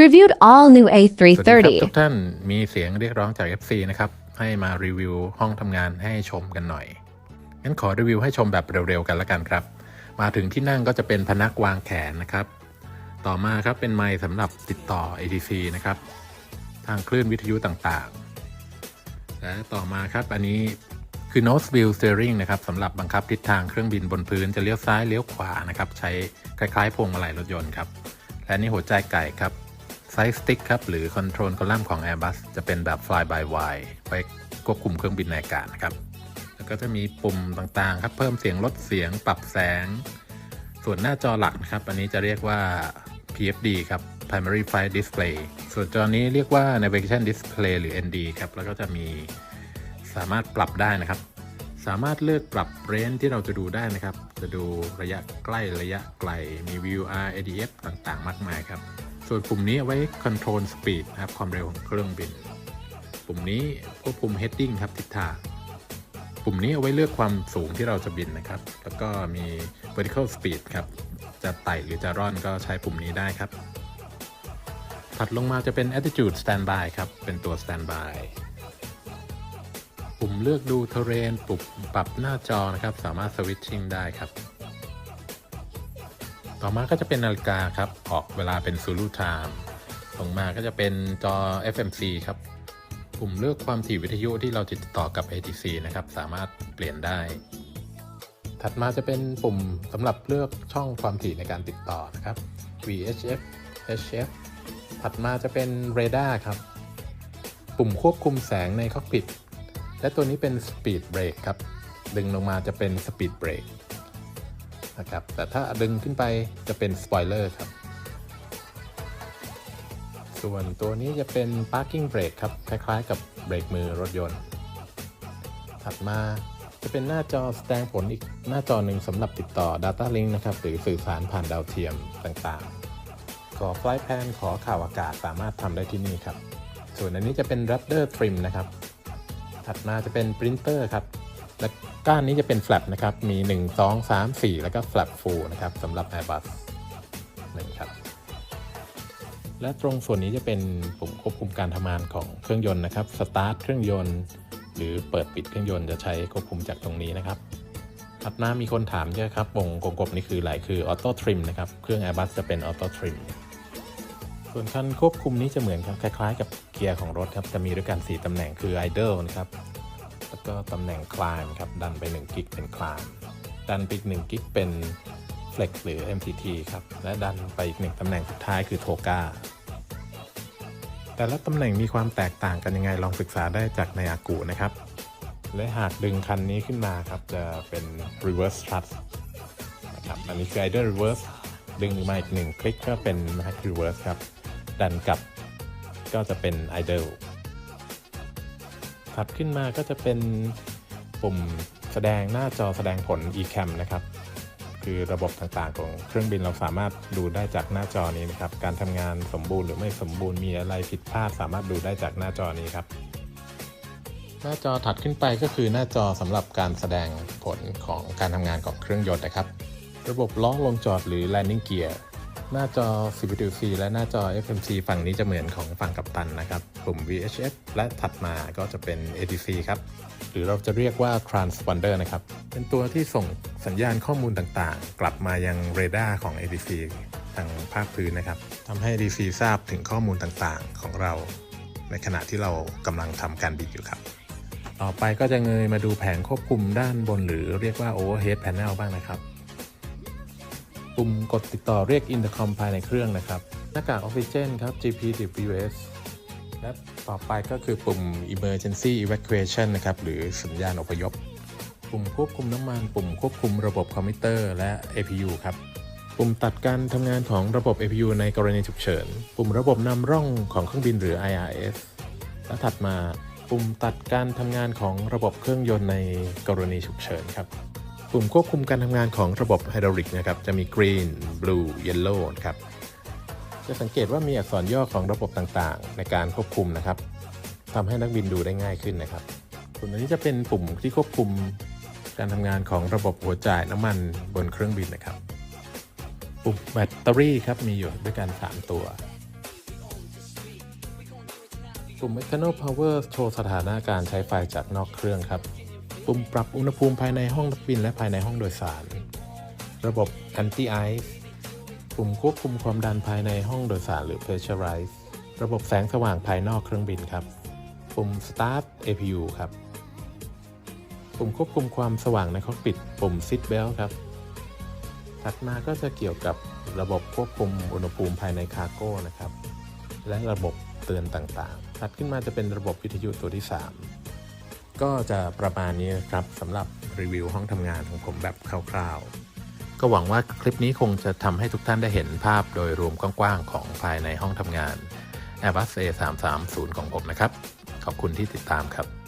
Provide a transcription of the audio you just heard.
Reviewed all new สวัสดีครับ A330. ทุกท่านมีเสียงเรียกร้องจาก FC นะครับ ให้มารีวิวห้องทำงานให้ชมกันหน่อย งั้นขอรีวิวให้ชมแบบเร็วๆกันละกันครับ มาถึงที่นั่งก็จะเป็นพนักวางแขนนะครับ ต่อมาครับเป็นไมค์สำหรับติดต่อ ATC นะครับ ทางคลื่นวิทยุต่างๆ และต่อมาครับอันนี้คือ nose wheel steering นะครับสำหรับบังคับทิศทางเครื่องบินบนพื้นจะเลี้ยวซ้ายเลี้ยวขวานะครับ ใช้คล้ายๆพวงมาลัยรถยนต์ครับ และนี่หัวใจไก่ครับ ไซส์สติ๊กครับ หรือคอนโทรลคอลัมน์ของ Airbus จะเป็นแบบ fly by wire ไว้ควบคุมเครื่องบินในอากาศนะครับ แล้วก็จะมีปุ่มต่างๆ ครับ เพิ่มเสียงลดเสียงปรับแสง ส่วนหน้าจอหลักนะครับ อันนี้จะเรียกว่า PFD ครับ Primary Flight Display ส่วนจอนี้เรียกว่า Navigation Display หรือ ND ครับ แล้วก็จะมีสามารถปรับได้นะครับ สามารถเลือกปรับเรนที่เราจะดูได้นะครับ จะดูระยะใกล้ระยะไกล มี VUR ADF ต่างๆ มากมายครับ ส่วนปุ่มนี้ไว้ Control Speed นะครับ ความเร็วของเครื่องบิน ปุ่มนี้ควบคุม Heading ครับทิศทาง ปุ่มนี้เอาไว้เลือกความสูงที่เราจะบินนะครับ แล้วก็มี vertical speed ครับ จะไต่หรือจะร่อนก็ใช้ปุ่มนี้ได้ครับ ถัดลงมาจะเป็น attitude standby ครับ เป็นตัว standby ปุ่มเลือกดู terrain ปุ่มปรับหน้าจอนะครับ สามารถ switching ได้ครับ ต่อมาก็จะเป็นนาฬิกาครับ ออกเวลาเป็น Zulu time ลงมาก็จะเป็นจอ FMC ครับปุ่มเลือกความถี่วิทยุที่เราติดต่อกับ ATC นะครับ สามารถเปลี่ยนได้ ถัดมาจะเป็นปุ่มสำหรับเลือกช่องความถี่ในการติดต่อนะครับ VHF HF ถัดมาจะเป็นเรดาร์ครับ ปุ่มควบคุมแสงในคอกพิทและตัวนี้เป็น Speed Brake ครับ ดึงลงมาจะเป็น Speed Brake นะครับ แต่ถ้าดึงขึ้นไปจะเป็น Spoiler ครับ ส่วนตัวนี้จะเป็น parking brake ครับ คล้ายๆ กับเบรกมือรถยนต์ ถัดมาจะเป็นหน้าจอแสดงผลอีกหน้าจอหนึ่งสำหรับติดต่อ Data Link นะครับ หรือสื่อสารผ่านดาวเทียมต่างๆ ขอ Flight Plan ขอข่าวอากาศสามารถทำได้ที่นี่ครับ ส่วนอันนี้จะเป็น Raptor Trim นะครับ ถัดมาจะเป็น Printer ครับและ ก้านนี้จะเป็น Flap นะครับ มี 1 2 3 4 แล้วก็ Flap Full นะครับสำหรับ Airbus 1ครับ และตรงส่วนนี้จะเป็นปุ่มควบคุมการทำงานของเครื่องยนต์นะครับ สตาร์ทเครื่องยนต์ หรือเปิดปิดเครื่องยนต์จะใช้ควบคุมจากตรงนี้นะครับถัดมามีคนถามเยอะครับ วงกลมๆนี่คืออะไรคือออโต้ทริมนะครับ เครื่อง Airbus จะเป็นออโต้ทริมส่วนคันควบคุมนี้จะเหมือนครับ คล้ายๆ กับเกียร์ของรถครับ จะมีด้วยกัน 4ตำแหน่งคือ idle นะครับ แล้วก็ตำแหน่ง climb ครับ ดันไป1กิกเป็น climb ดันไปอีก1กิกเป็น flex หรือ MTT ครับ และดันไปอีกหนึ่งตำแหน่งสุดท้ายคือ toga แต่ละตำแหน่งมีความแตกต่างกันยังไงลองศึกษาได้จากในอากูนะครับ และหากดึงคันนี้ขึ้นมาครับ จะเป็น reverse thrust นะครับ อันนี้คือ idle reverse ดึงมาอีกหนึ่งคลิกก็เป็น max reverse ครับ ดันกลับก็จะเป็น idle ถัดขึ้นมาก็จะเป็นปุ่มแสดงหน้าจอแสดงผล eCam นะครับคือระบบต่างๆ ของเครื่องบินเราสามารถดูได้จากหน้าจอนี้นะครับ การทำงานสมบูรณ์หรือไม่สมบูรณ์มีอะไรผิดพลาด สามารถดูได้จากหน้าจอนี้ครับ หน้าจอถัดขึ้นไปก็คือหน้าจอสำหรับการแสดงผลของการทำงานของเครื่องยนต์นะครับ ระบบล้อลงจอดหรือ landing gear หน้าจอ CPTC และหน้าจอ FMC ฝั่งนี้จะเหมือนของฝั่งกัปตันนะครับปุ่ม VHF และถัดมาก็จะเป็น ATC ครับ หรือเราจะเรียกว่า transponder นะครับ เป็นตัวที่ส่งสัญญาณข้อมูลต่างๆ กลับมายังเรดาร์ของ ATC ทางภาคพื้นนะครับทำให้ ATC ทราบถึงข้อมูลต่างๆ ของเรา ในขณะที่เรากำลังทำการบินอยู่ครับ ต่อไปก็จะเงยมาดูแผงควบคุมด้านบนหรือเรียกว่า overhead panel บ้างนะครับ ปุ่มกดติดต่อเรียกอินเตอร์คอมภายในเครื่องนะครับ หน้ากากออกซิเจนครับ GPWS และต่อไปก็คือปุ่ม Emergency Evacuation นะครับ หรือสัญญาณอพยพ ปุ่มควบคุมน้ำมัน ปุ่มควบคุมระบบคอมพิวเตอร์และ APU ครับ ปุ่มตัดการทำงานของระบบ APU ในกรณีฉุกเฉิน ปุ่มระบบนำร่องของเครื่องบินหรือ IRS และถัดมาปุ่มตัดการทำงานของระบบเครื่องยนต์ในกรณีฉุกเฉินครับ ปุ่มควบคุมการทำงานของระบบไฮดรอลิกนะครับ จะมี Green Blue Yellow นะครับ จะสังเกตว่ามีอักษรย่อของระบบต่างๆ ในการควบคุมนะครับทำให้นักบินดูได้ง่ายขึ้นนะครับส่วนนี้จะเป็นปุ่มที่ควบคุมการทำงานของระบบหัวจ่ายน้ำมันบนเครื่องบินนะครับ ปุ่มแบตเตอรี่ครับมีอยู่ด้วยกัน 3 ตัว ปุ่ม external power โชว์สถานะการใช้ไฟจากนอกเครื่องครับ ปุ่มปรับอุณหภูมิภายในห้องนักบินและภายในห้องโดยสาร ระบบ anti ice ปุ่มควบคุมความดันภายในห้องโดยสารหรือ pressurize ระบบแสงสว่างภายนอกเครื่องบินครับ ปุ่ม start APU ครับ ปุ่มควบคุมความสว่างในคอกปิด ปุ่ม seat belt ครับ ถัดมาก็จะเกี่ยวกับระบบควบคุมอุณหภูมิภายในคาร์โก้นะครับ และระบบเตือนต่างๆ ถัดขึ้นมาจะเป็นระบบวิทยุตัวที่ 3 ก็จะประมาณนี้ครับสำหรับรีวิวห้องทำงานของผมแบบคร่าวๆ ก็หวังว่าคลิปนี้คงจะทำให้ทุกท่านได้เห็นภาพโดยรวมกว้างๆ ของภายในห้องทำงาน Airbus A330 ของผมนะครับ ขอบคุณที่ติดตามครับ